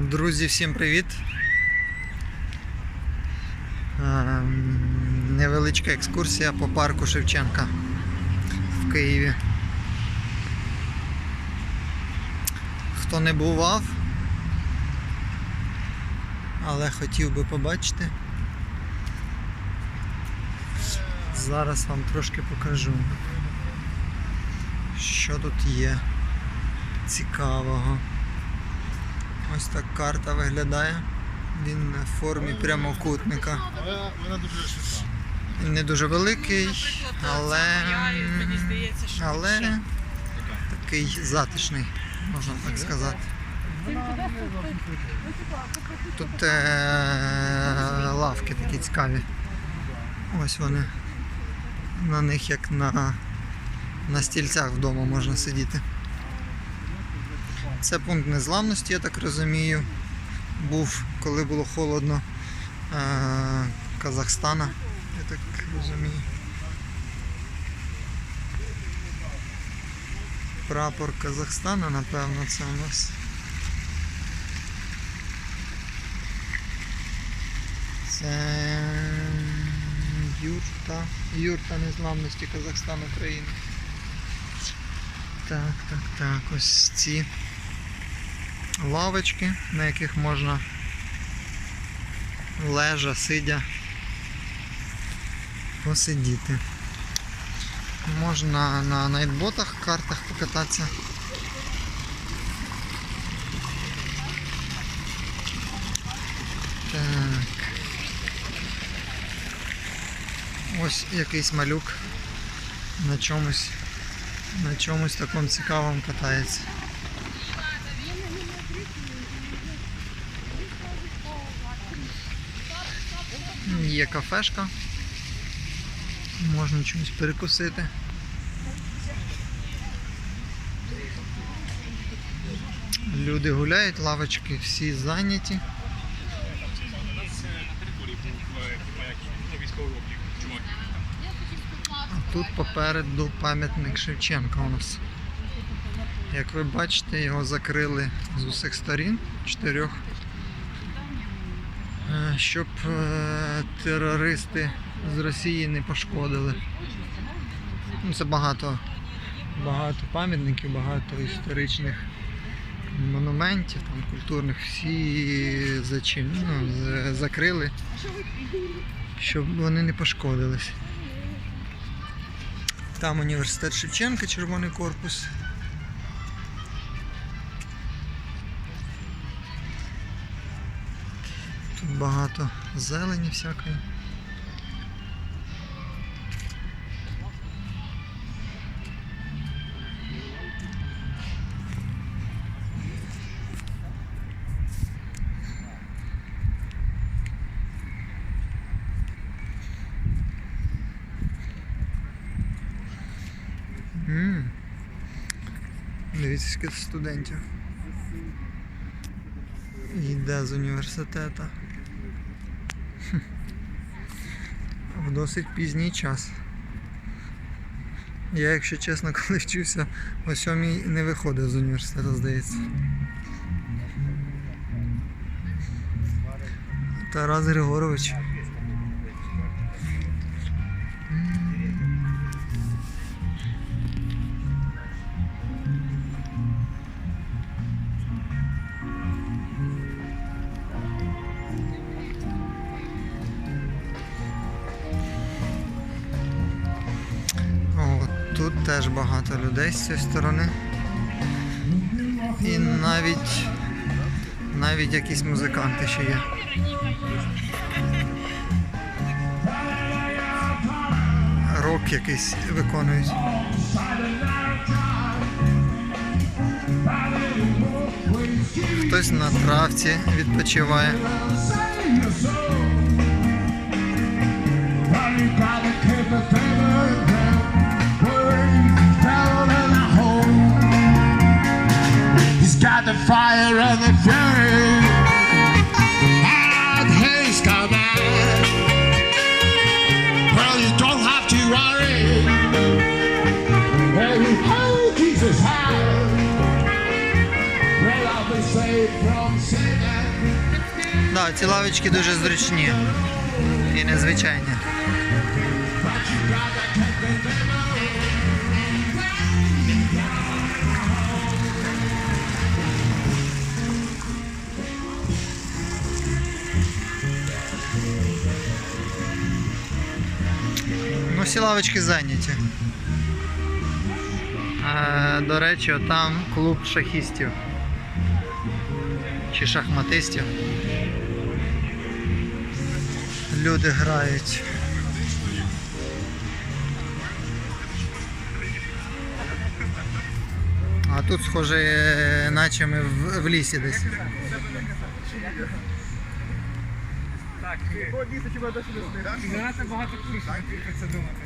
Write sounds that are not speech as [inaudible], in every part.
Друзі, всім привіт. Невеличка екскурсія по парку Шевченка в Києві. Хто не бував, але хотів би побачити. Зараз вам трошки покажу, що тут є цікавого. Ось так карта виглядає. Він в формі прямокутника. Але вона дуже швидка. Не дуже великий, але, здається, що але такий затишний, можна так сказати. Тут е, лавки такі цікаві. Ось вони. На них як на, на стільцях вдома можна сидіти. Це пункт незламності, я так розумію. Був, коли було холодно е, Казахстана, я так розумію. Прапор Казахстана, напевно, це у нас. Це юрта. Юрта незламності Казахстан України. Так, так, так, ось ці лавочки, на яких можна лежа, сидя посидіти. Можна на найтботах, картах покататися. Так. Ось якийсь малюк на чомусь, на чомусь такому цікавому катається. Є кафешка. Можна чомусь перекусити. Люди гуляють, лавочки всі зайняті. А тут попереду пам'ятник Шевченка у нас. Як ви бачите, його закрили з усіх сторін, чотирьох, щоб е, терористи з Росії не пошкодили. Ну, це багато, багато пам'ятників, багато історичних монументів, там, культурних, всі зачин, ну, закрили, щоб вони не пошкодились. Там університет Шевченка, червоний корпус. Багато зелені всякої. Дивіться, скільки студентів. Йде з університету. В досить пізній час. Я, якщо чесно, [laughs] коли вчився, о сьомій не виходив з університету, здається. Тарас Григорович. Теж багато людей з цієї сторони. І навіть навіть якісь музиканти ще є. Рок якийсь виконують. Хтось на травці відпочиває. fire and the fury. And he's coming. Well, you don't have to worry. Well, you hold Jesus high. Well, I'll be saved from sin. Да, ці лавочки дуже зручні і незвичайні. Ну, всі лавочки зайняті. Е, до речі, там клуб шахістів чи шахматистів. Люди грають. А тут, схоже, наче ми в, в лісі десь. Занадто багато курсів, це думати.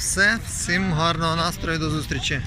Все, всім гарного настрою, до зустрічі.